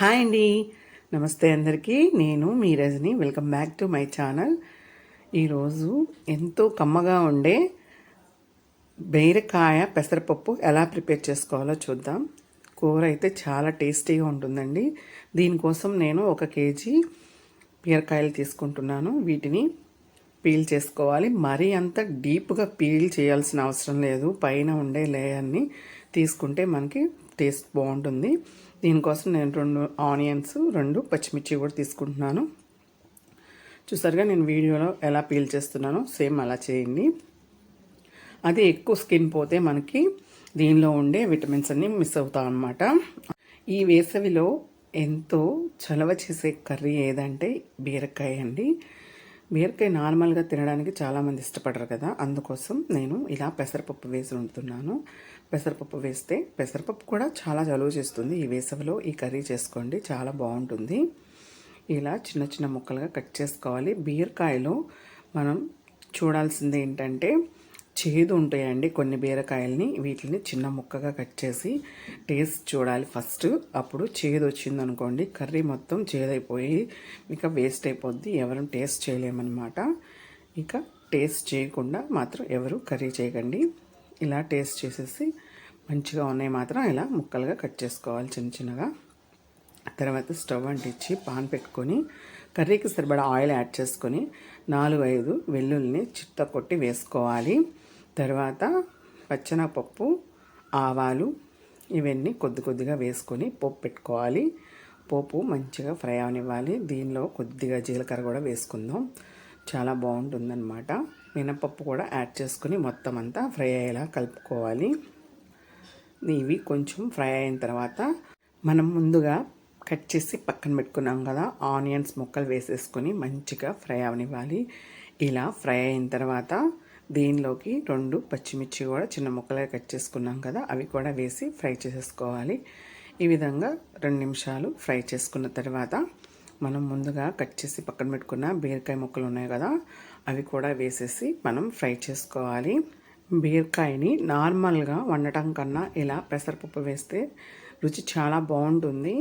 Hi అండి. నమస్తే అందరికీ. నేను మీ Rajani. Welcome back to my channel ఈరోజు ఎంతో కమ్మగా ఉండే బీరకాయ పెసరపప్పు ఎలా ప్రిపేర్ చేసుకోవాలో చూద్దాం. కూర అయితే చాలా టేస్టీగా ఉంటుందండి. దీనికోసం నేను ఒక కేజీ బీరకాయలు తీసుకుంటున్నాను. వీటిని పీల్ చేసుకోవాలి. మరీ అంత డీప్గా పీల్ చేయాల్సిన అవసరం లేదు. పైన ఉండే లేయర్ని తీసుకుంటే మనకి టేస్ట్ బాగుంటుంది. దీనికోసం నేను రెండు ఆనియన్స్ రెండు పచ్చిమిర్చి కూడా తీసుకుంటున్నాను. చూసారుగా నేను వీడియోలో ఎలా పీల్ చేస్తున్నానో సేమ్ అలా చేయండి. అది ఎక్కువ స్కిన్ పోతే మనకి దీనిలో ఉండే విటమిన్స్ అన్నీ మిస్ అవుతాం అనమాట ఈ వేసవిలో ఎంతో చలవ చేసే కర్రీ ఏదంటే బీరకాయ అండి. బీరకాయ నార్మల్గా తినడానికి చాలామంది ఇష్టపడరు కదా. అందుకోసం నేను ఇలా పెసరపప్పు వేసి ఉంటున్నాను పెసరపప్పు వేస్తే పెసరపప్పు కూడా చాలా చలువ చేస్తుంది. ఈ వేసవిలో ఈ కర్రీ చేసుకోండి. చాలా బాగుంటుంది. ఇలా చిన్న చిన్న ముక్కలుగా కట్ చేసుకోవాలి. బీరకాయలో మనం చూడాల్సింది ఏంటంటే చేదు ఉంటాయండి కొన్ని బీరకాయల్ని. వీటిని చిన్న ముక్కగా కట్ చేసి టేస్ట్ చూడాలి ఫస్ట్. అప్పుడు చేదు వచ్చింది అనుకోండి కర్రీ మొత్తం చేదైపోయి ఇక వేస్ట్ అయిపోద్ది. ఎవరు టేస్ట్ చేయలేమన్నమాట. ఇక టేస్ట్ చేయకుండా మాత్రం ఎవరు కర్రీ చేయకండి. ఇలా టేస్ట్ చేసేసి మంచిగా ఉన్నాయి మాత్రం ఇలా ముక్కలుగా కట్ చేసుకోవాలి చిన్న చిన్నగా. తర్వాత స్టవ్ అంటించి పాన్ పెట్టుకొని కర్రీకి సరిపడా ఆయిల్ యాడ్ చేసుకొని నాలుగు ఐదు వెల్లుల్ని చిత్త కొట్టి వేసుకోవాలి. తర్వాత పచ్చనపప్పు ఆవాలు ఇవన్నీ కొద్ది కొద్దిగా వేసుకొని పోపు పెట్టుకోవాలి. పోపు మంచిగా ఫ్రై అవనివ్వాలి. దీనిలో కొద్దిగా జీలకర్ర కూడా వేసుకుందాం. చాలా బాగుంటుందన్నమాట. మినపప్పు కూడా యాడ్ చేసుకుని మొత్తం అంతా ఫ్రై అయ్యేలా కలుపుకోవాలి. ఇవి కొంచెం ఫ్రై అయిన తర్వాత మనం ముందుగా కట్ చేసి పక్కన పెట్టుకున్నాం కదా ఆనియన్స్ ముక్కలు వేసేసుకొని మంచిగా ఫ్రై అవనివ్వాలి. ఇలా ఫ్రై అయిన తర్వాత దీనిలోకి రెండు పచ్చిమిర్చి కూడా చిన్న ముక్కలుగా కట్ చేసుకున్నాం కదా అవి కూడా వేసి ఫ్రై చేసేసుకోవాలి. ఈ విధంగా రెండు నిమిషాలు ఫ్రై చేసుకున్న తర్వాత మనం ముందుగా కట్ చేసి పక్కన పెట్టుకున్న బీరకాయ ముక్కలు ఉన్నాయి కదా అవి కూడా వేసేసి మనం ఫ్రై చేసుకోవాలి. బీరకాయని నార్మల్గా వండటం కన్నా ఇలా పెసరపప్పు వేస్తే రుచి చాలా బాగుంటుంది.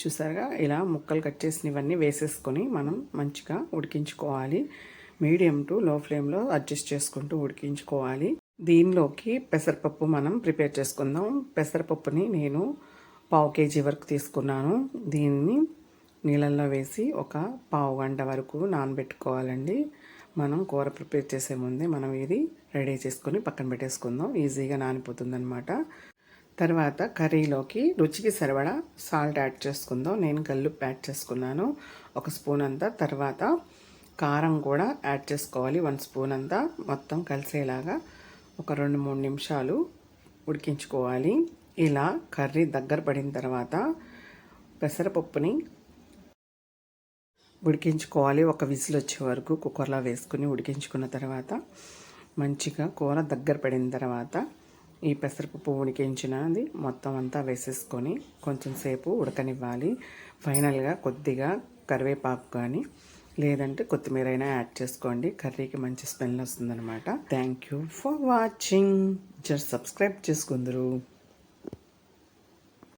చూసారుగా ఇలా ముక్కలు కట్ చేసినవన్నీ వేసేసుకొని మనం మంచిగా ఉడికించుకోవాలి. మీడియం టు లో ఫ్లేమ్లో అడ్జస్ట్ చేసుకుంటూ ఉడికించుకోవాలి. దీనిలోకి పెసరపప్పు మనం ప్రిపేర్ చేసుకుందాం. పెసరపప్పుని నేను పావు కేజీ వరకు తీసుకున్నాను. దీన్ని నీళ్ళల్లో వేసి ఒక పావు గంట వరకు నానబెట్టుకోవాలండి. మనం కూర ప్రిపేర్ చేసే ముందే మనం ఇది రెడీ చేసుకొని పక్కన పెట్టేసుకుందాం. ఈజీగా నానిపోతుందనమాట తర్వాత కర్రీలోకి రుచికి సరిపడా సాల్ట్ యాడ్ చేసుకుందాం. నేను గల్లుప్పు యాడ్ చేసుకున్నాను. ఒక స్పూన్ అంతా తర్వాత కారం కూడా యాడ్ చేసుకోవాలి. వన్ స్పూన్ అంతా మొత్తం కలిసేలాగా ఒక రెండు మూడు నిమిషాలు ఉడికించుకోవాలి. ఇలా కర్రీ దగ్గర పడిన తర్వాత పెసరపప్పుని ఉడికించుకోవాలి. ఒక విజిల్ వచ్చే వరకు కుక్కర్లో వేసుకుని ఉడికించుకున్న తర్వాత మంచిగా కూర దగ్గర పడిన తర్వాత ఈ పెసరపప్పు ఉడికించినది మొత్తం అంతా వేసేసుకొని కొంచెం సేపు ఉడకనివ్వాలి. ఫైనల్గా కొద్దిగా కరివేపాకు కానీ లేదంటే కొత్తిమీర అయినా యాడ్ చేసుకోండి. కర్రీకి మంచి స్మెల్ వస్తుందన్నమాట. Thank you for watching just subscribe చేసుకుందరు.